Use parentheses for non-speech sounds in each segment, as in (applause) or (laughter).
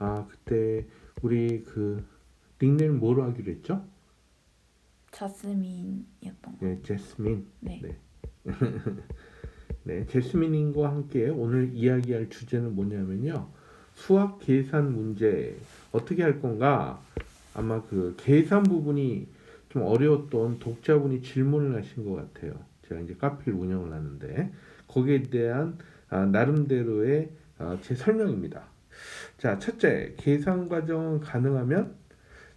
아 그때 우리 그 닉네임 뭐로 하기로 했죠? 자스민이었던 거. 네, 제스민. 네. 네. (laughs) 네, 제스민님과 함께 오늘 이야기할 주제는 뭐냐면요. 수학 계산 문제 어떻게 할 건가? 아마 그 계산 부분이 좀 어려웠던 독자분이 질문을 하신 것 같아요. 제가 이제 카페를 운영을 하는데 거기에 대한 아, 나름대로의 아, 제 설명입니다. 자, 첫째, 계산 과정은 가능하면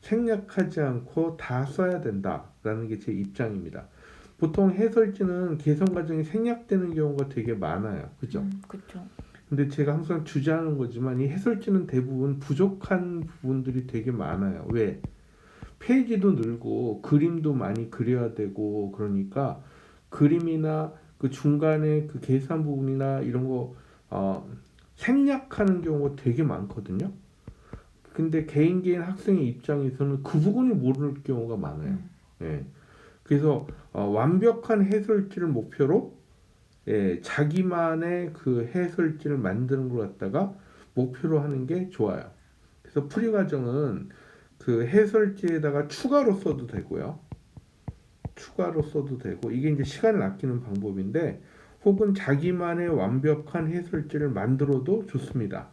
생략하지 않고 다 써야 된다라는 게 제 입장입니다. 보통 해설지는 계산 과정이 생략되는 경우가 되게 많아요. 그죠? 음, 그쵸. 근데 제가 항상 주장하는 거지만 이 해설지는 대부분 부족한 부분들이 되게 많아요. 왜? 페이지도 늘고 그림도 많이 그려야 되고 그러니까 그림이나 그 중간에 그 계산 부분이나 이런 거 어, 생략하는 경우가 되게 많거든요. 근데 개인 개인 학생의 입장에서는 그 부분이 모를 경우가 많아요. 음. 예. 그래서 어, 완벽한 해설지를 목표로 예, 자기만의 그 해설지를 만드는 걸 갖다가 목표로 하는 게 좋아요. 그래서 풀이 과정은 그 해설지에다가 추가로 써도 되고요. 추가로 써도 되고 이게 이제 시간을 아끼는 방법인데 혹은 자기만의 완벽한 해설지를 만들어도 좋습니다.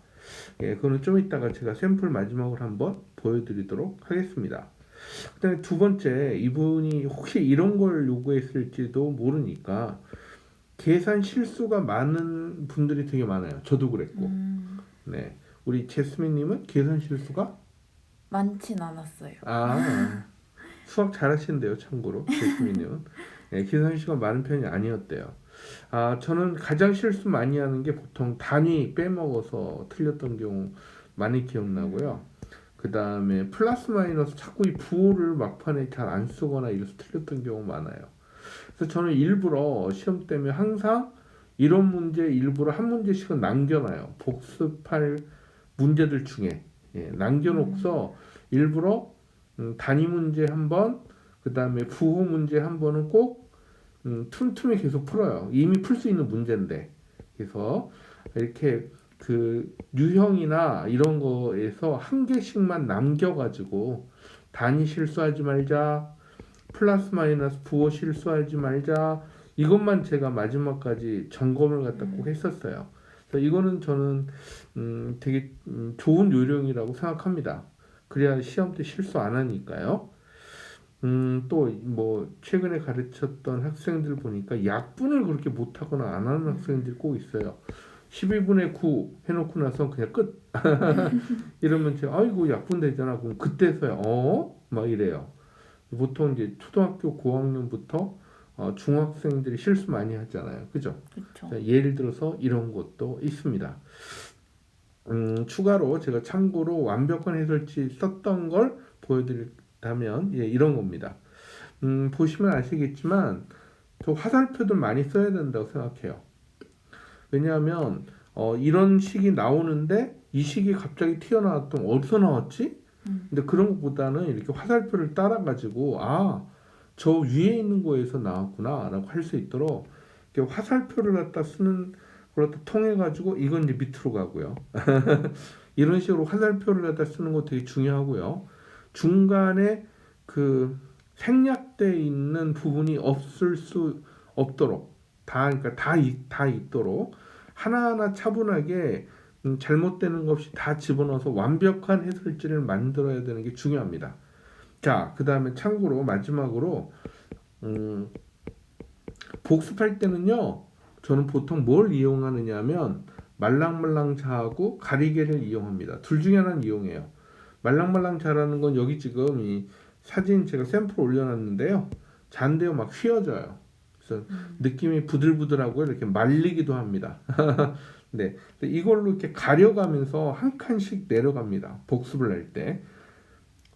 예, 그거는 좀 이따가 제가 샘플 마지막으로 한번 보여드리도록 하겠습니다. 그다음에 두 번째 이분이 혹시 이런 걸 요구했을지도 모르니까 계산 실수가 많은 분들이 되게 많아요. 저도 그랬고, 음, 네, 우리 제스민님은 계산 실수가 많진 않았어요. 아 수학 잘하시는데요, 참고로 제스민님은 네, 계산 실수가 많은 편이 아니었대요. 아 저는 가장 실수 많이 하는 게 보통 단위 빼먹어서 틀렸던 경우 많이 기억나고요. 그 다음에 플러스 마이너스 자꾸 이 부호를 막판에 잘 안 쓰거나 이래서 틀렸던 경우 많아요. 그래서 저는 일부러 시험 때문에 항상 이런 문제 일부러 한 문제씩은 남겨놔요. 복습할 문제들 중에 예, 남겨놓고서 일부러 음, 단위 문제 한 번, 그 다음에 부호 문제 한 번은 꼭 음, 틈틈이 계속 풀어요. 이미 풀 수 있는 문제인데 그래서 이렇게 그 유형이나 이런 거에서 한 개씩만 남겨가지고 단위 실수하지 말자, 플러스 마이너스 부호 실수하지 말자 이것만 제가 마지막까지 점검을 갖다 꼭 했었어요. 그래서 이거는 저는 음, 되게 음, 좋은 요령이라고 생각합니다. 그래야 시험 때 실수 안 하니까요. 음, 또 뭐 최근에 가르쳤던 학생들 보니까 약분을 그렇게 못하거나 안 하는 학생들이 꼭 있어요. 12분의 9 해놓고 나서 그냥 끝. (laughs) 이러면 제가 아이고 약분 되잖아. 그럼 그때서야 어? 막 이래요. 보통 이제 초등학교 고학년부터 어, 중학생들이 실수 많이 하잖아요. 그죠? 자, 예를 들어서 이런 것도 있습니다. 음, 추가로 제가 참고로 완벽한 해설지 썼던 걸 보여드린 다면 예, 이런 겁니다. 음, 보시면 아시겠지만 저 화살표들 많이 써야 된다고 생각해요. 왜냐하면 어, 이런 식이 나오는데 이 식이 갑자기 튀어나왔던 어디서 나왔지? 음. 근데 그런 것보다는 이렇게 화살표를 따라 가지고 아 저 위에 있는 거에서 나왔구나라고 할 수 있도록 이렇게 화살표를 갖다 쓰는 걸 갖다 통해 가지고 이건 이제 밑으로 가고요. (laughs) 이런 식으로 화살표를 갖다 쓰는 거 되게 중요하고요. 중간에 그 생략돼 있는 부분이 없을 수 없도록 다 그러니까 다, 있- 다 있도록 하나하나 차분하게 음, 잘못되는 것 없이 다 집어넣어서 완벽한 해설지를 만들어야 되는 게 중요합니다. 자, 그 다음에 참고로 마지막으로 음, 복습할 때는요, 저는 보통 뭘 이용하느냐면 말랑말랑 자하고 가리개를 이용합니다. 둘 중에 하나는 이용해요. 말랑말랑 자라는 건 여기 지금 이 사진 제가 샘플 올려놨는데요. 잔데요 막 휘어져요. 그래서 음. 느낌이 부들부들하고 이렇게 말리기도 합니다. (laughs) 네, 이걸로 이렇게 가려가면서 한 칸씩 내려갑니다. 복습을 할 때.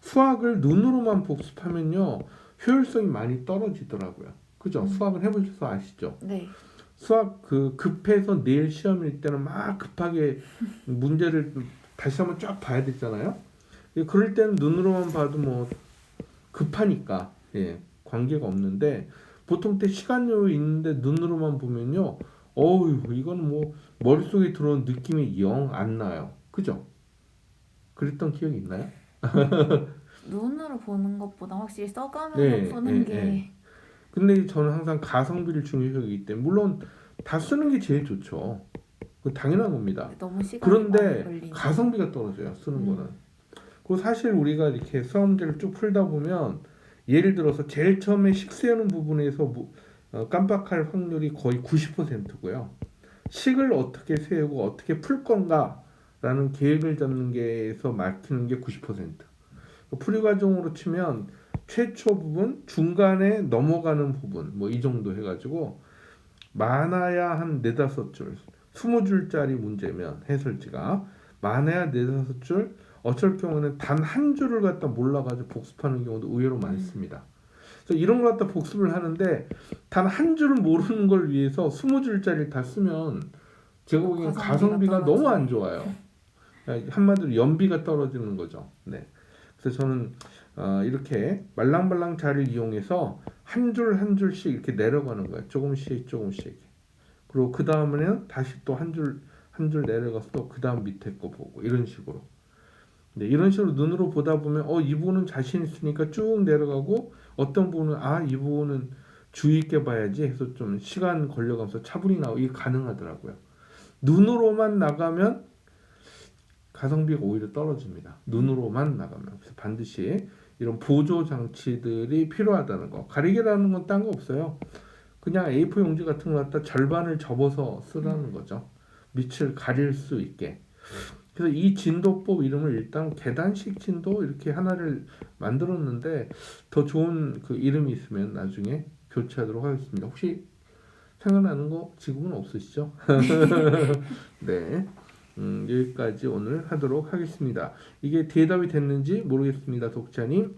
수학을 눈으로만 복습하면요, 효율성이 많이 떨어지더라고요. 그죠? 음. 수학을 해보셔서 아시죠? 네. 수학 그 급해서 내일 시험일 때는 막 급하게 문제를 다시 한번 쫙 봐야 되잖아요. 예, 그럴 때는 눈으로만 봐도 뭐 급하니까 예, 관계가 없는데 보통 때 시간 여유 있는데 눈으로만 보면요. 어우 이거는 뭐 머릿속에 들어온 느낌이 영 안 나요. 그죠? 그랬던 기억이 있나요? (laughs) 눈으로 보는 것보다 확실히 써가면서 네, 푸는 네, 게 네. 근데 저는 항상 가성비를 중요시하기 때문에 물론 다 쓰는 게 제일 좋죠. 그 당연한 겁니다. 그런데. 가성비가 떨어져요 쓰는 음. 거는 그리고 사실 우리가 이렇게 수학 문제를 쭉 풀다 보면 예를 들어서 제일 처음에 식 세우는 부분에서 무- 어, 깜빡할 확률이 거의 90%고요. 식을 어떻게 세우고 어떻게 풀 건가라는 계획을 잡는 게에서 막히는 게 90% 풀이 과정으로 치면 최초 부분 중간에 넘어가는 부분 뭐 이 정도 해가지고 많아야 한 네다섯 줄 20줄짜리 문제면 해설지가 많아야 네다섯 줄 어쩔 경우는 단 한 줄을 갖다 몰라가지고 복습하는 경우도 의외로 많습니다. 그래서 이런 걸 갖다 복습을 하는데 단 한 줄을 모르는 걸 위해서 20줄짜리를 다 쓰면 제가 보기엔 가성비가 가성비가 너무 안. 좋아요. 한마디로 연비가 떨어지는 거죠. 네. 그래서 저는 어, 이렇게 말랑말랑 자를 이용해서 한 줄 한 줄씩 이렇게 내려가는 거예요. 조금씩 조금씩. 그리고 그 다음에는 다시 또 한 줄 한 줄 내려가서 또 그 다음 밑에 거 보고 이런 식으로. 네, 이런 식으로 눈으로 보다 보면 어 이 부분은 자신 있으니까 쭉 내려가고 어떤 부분은 아 이 부분은 주의 있게 봐야지 해서 좀 시간 걸려가면서 차분히 나오고 이게 가능하더라고요. 눈으로만 나가면 가성비가 오히려 떨어집니다. 눈으로만 나가면 그래서 반드시 이런 보조 장치들이 필요하다는 거. 가리개라는 건 딴 거 없어요. 그냥 A4 용지 같은 거 갖다 절반을 접어서 쓰라는 거죠. 밑을 가릴 수 있게. 그래서 이 진도법 이름을 일단 계단식 진도 이렇게 하나를 만들었는데 더 좋은 그 이름이 있으면 나중에 교체하도록 하겠습니다. 혹시 생각나는 거 지금은 없으시죠? (laughs) 네. 음, 여기까지 오늘 하도록 하겠습니다. 이게 대답이 됐는지 모르겠습니다, 독자님.